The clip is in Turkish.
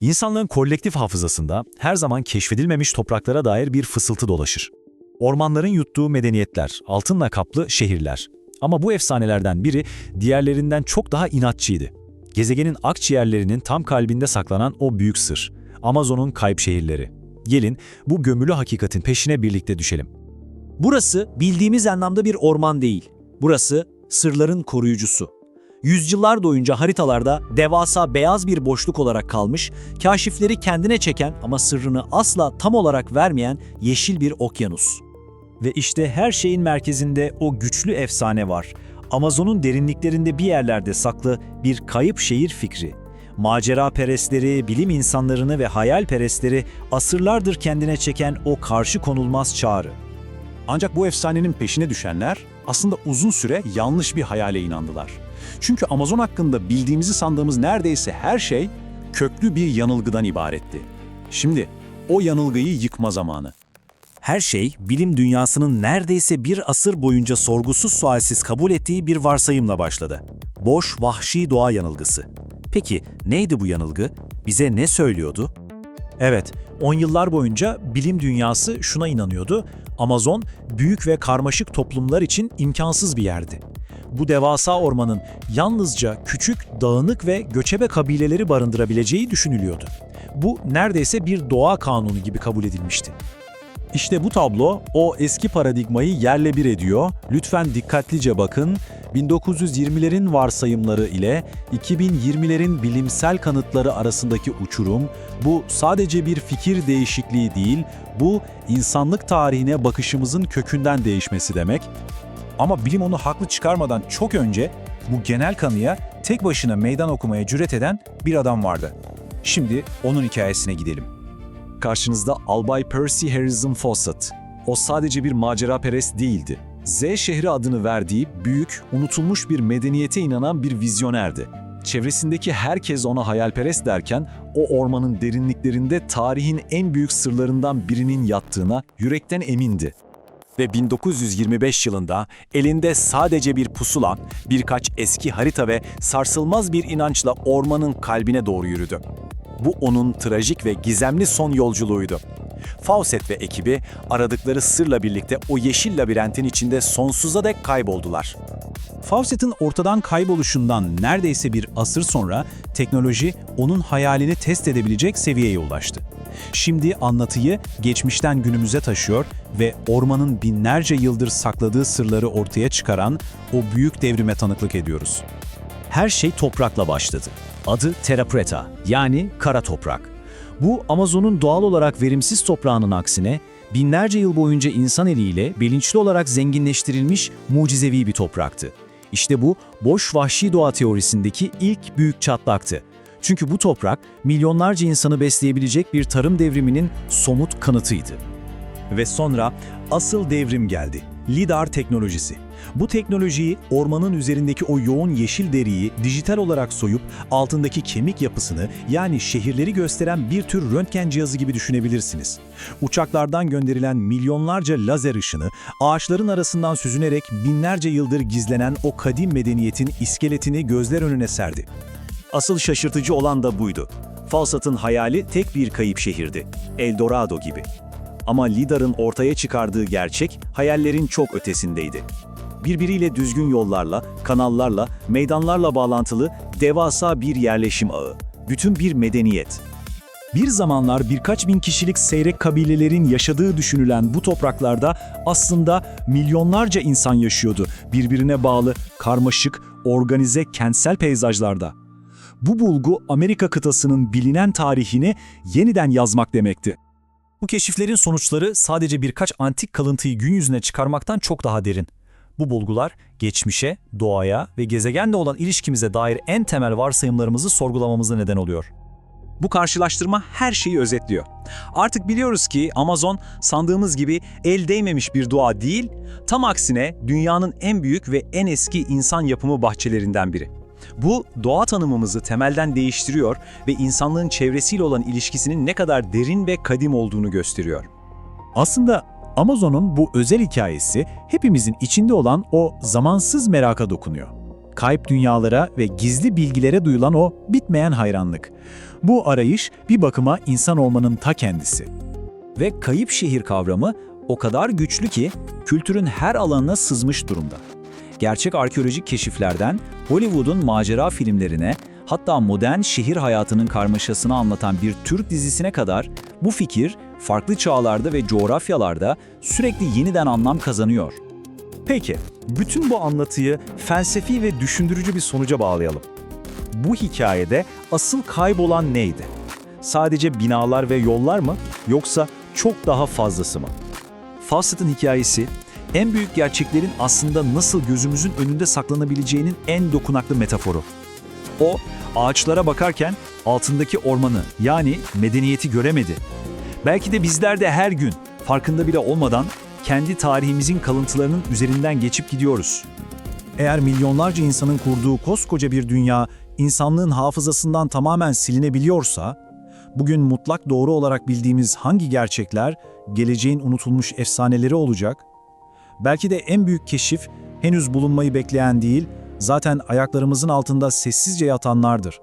İnsanlığın kolektif hafızasında her zaman keşfedilmemiş topraklara dair bir fısıltı dolaşır. Ormanların yuttuğu medeniyetler, altınla kaplı şehirler. Ama bu efsanelerden biri diğerlerinden çok daha inatçıydı. Gezegenin akciğerlerinin tam kalbinde saklanan o büyük sır. Amazon'un kayıp şehirleri. Gelin bu gömülü hakikatin peşine birlikte düşelim. Burası bildiğimiz anlamda bir orman değil. Burası sırların koruyucusu. Yüzyıllar boyunca haritalarda devasa beyaz bir boşluk olarak kalmış, kaşifleri kendine çeken ama sırrını asla tam olarak vermeyen yeşil bir okyanus. Ve işte her şeyin merkezinde o güçlü efsane var. Amazon'un derinliklerinde bir yerlerde saklı bir kayıp şehir fikri. Macera perestleri, bilim insanlarını ve hayal perestleri asırlardır kendine çeken o karşı konulmaz çağrı. Ancak bu efsanenin peşine düşenler aslında uzun süre yanlış bir hayale inandılar. Çünkü Amazon hakkında bildiğimizi sandığımız neredeyse her şey köklü bir yanılgıdan ibaretti. Şimdi o yanılgıyı yıkma zamanı. Her şey bilim dünyasının neredeyse bir asır boyunca sorgusuz sualsiz kabul ettiği bir varsayımla başladı. Boş, vahşi doğa yanılgısı. Peki neydi bu yanılgı? Bize ne söylüyordu? Evet, on yıllar boyunca bilim dünyası şuna inanıyordu. Amazon büyük ve karmaşık toplumlar için imkansız bir yerdi. Bu devasa ormanın yalnızca küçük, dağınık ve göçebe kabileleri barındırabileceği düşünülüyordu. Bu neredeyse bir doğa kanunu gibi kabul edilmişti. İşte bu tablo o eski paradigmayı yerle bir ediyor. Lütfen dikkatlice bakın. 1920'lerin varsayımları ile 2020'lerin bilimsel kanıtları arasındaki uçurum bu sadece bir fikir değişikliği değil, bu insanlık tarihine bakışımızın kökünden değişmesi demek. Ama bilim onu haklı çıkarmadan çok önce bu genel kanıya tek başına meydan okumaya cüret eden bir adam vardı. Şimdi onun hikayesine gidelim. Karşınızda Albay Percy Harrison Fawcett. O sadece bir maceraperest değildi. Z şehri adını verdiği büyük, unutulmuş bir medeniyete inanan bir vizyonerdi. Çevresindeki herkes ona hayalperest derken o ormanın derinliklerinde tarihin en büyük sırlarından birinin yattığına yürekten emindi. Ve 1925 yılında elinde sadece bir pusula, birkaç eski harita ve sarsılmaz bir inançla ormanın kalbine doğru yürüdü. Bu onun trajik ve gizemli son yolculuğuydu. Fawcett ve ekibi aradıkları sırla birlikte o yeşil labirentin içinde sonsuza dek kayboldular. Fawcett'in ortadan kayboluşundan neredeyse bir asır sonra teknoloji onun hayalini test edebilecek seviyeye ulaştı. Şimdi anlatıyı geçmişten günümüze taşıyor ve ormanın binlerce yıldır sakladığı sırları ortaya çıkaran o büyük devrime tanıklık ediyoruz. Her şey toprakla başladı. Adı Terra Preta yani kara toprak. Bu Amazon'un doğal olarak verimsiz toprağının aksine binlerce yıl boyunca insan eliyle bilinçli olarak zenginleştirilmiş mucizevi bir topraktı. İşte bu boş vahşi doğa teorisindeki ilk büyük çatlaktı. Çünkü bu toprak milyonlarca insanı besleyebilecek bir tarım devriminin somut kanıtıydı. Ve sonra asıl devrim geldi. LIDAR teknolojisi. Bu teknolojiyi ormanın üzerindeki o yoğun yeşil deriyi dijital olarak soyup altındaki kemik yapısını yani şehirleri gösteren bir tür röntgen cihazı gibi düşünebilirsiniz. Uçaklardan gönderilen milyonlarca lazer ışını ağaçların arasından süzünerek binlerce yıldır gizlenen o kadim medeniyetin iskeletini gözler önüne serdi. Asıl şaşırtıcı olan da buydu. Falsat'ın hayali tek bir kayıp şehirdi. Eldorado gibi. Ama LIDAR'ın ortaya çıkardığı gerçek hayallerin çok ötesindeydi. Birbiriyle düzgün yollarla, kanallarla, meydanlarla bağlantılı devasa bir yerleşim ağı. Bütün bir medeniyet. Bir zamanlar birkaç bin kişilik seyrek kabilelerin yaşadığı düşünülen bu topraklarda aslında milyonlarca insan yaşıyordu. Birbirine bağlı, karmaşık, organize kentsel peyzajlarda. Bu bulgu Amerika kıtasının bilinen tarihini yeniden yazmak demekti. Bu keşiflerin sonuçları sadece birkaç antik kalıntıyı gün yüzüne çıkarmaktan çok daha derin. Bu bulgular geçmişe, doğaya ve gezegenle olan ilişkimize dair en temel varsayımlarımızı sorgulamamıza neden oluyor. Bu karşılaştırma her şeyi özetliyor. Artık biliyoruz ki Amazon sandığımız gibi el değmemiş bir doğa değil, tam aksine dünyanın en büyük ve en eski insan yapımı bahçelerinden biri. Bu doğa tanımımızı temelden değiştiriyor ve insanlığın çevresiyle olan ilişkisinin ne kadar derin ve kadim olduğunu gösteriyor. Aslında Amazon'un bu özel hikayesi hepimizin içinde olan o zamansız meraka dokunuyor. kayıp dünyalara ve gizli bilgilere duyulan o bitmeyen hayranlık. Bu arayış bir bakıma insan olmanın ta kendisi. Ve kayıp şehir kavramı o kadar güçlü ki kültürün her alanına sızmış durumda. Gerçek arkeolojik keşiflerden Hollywood'un macera filmlerine, hatta modern şehir hayatının karmaşasını anlatan bir Türk dizisine kadar bu fikir farklı çağlarda ve coğrafyalarda sürekli yeniden anlam kazanıyor. Peki, bütün bu anlatıyı felsefi ve düşündürücü bir sonuca bağlayalım. Bu hikayede asıl kaybolan neydi? Sadece binalar ve yollar mı yoksa çok daha fazlası mı? Fawcett'ın hikayesi, en büyük gerçeklerin aslında nasıl gözümüzün önünde saklanabileceğinin en dokunaklı metaforu. O, ağaçlara bakarken altındaki ormanı yani medeniyeti göremedi. Belki de bizler de her gün, farkında bile olmadan, kendi tarihimizin kalıntılarının üzerinden geçip gidiyoruz. Eğer milyonlarca insanın kurduğu koskoca bir dünya insanlığın hafızasından tamamen silinebiliyorsa, bugün mutlak doğru olarak bildiğimiz hangi gerçekler geleceğin unutulmuş efsaneleri olacak? Belki de en büyük keşif henüz bulunmayı bekleyen değil, zaten ayaklarımızın altında sessizce yatanlardır.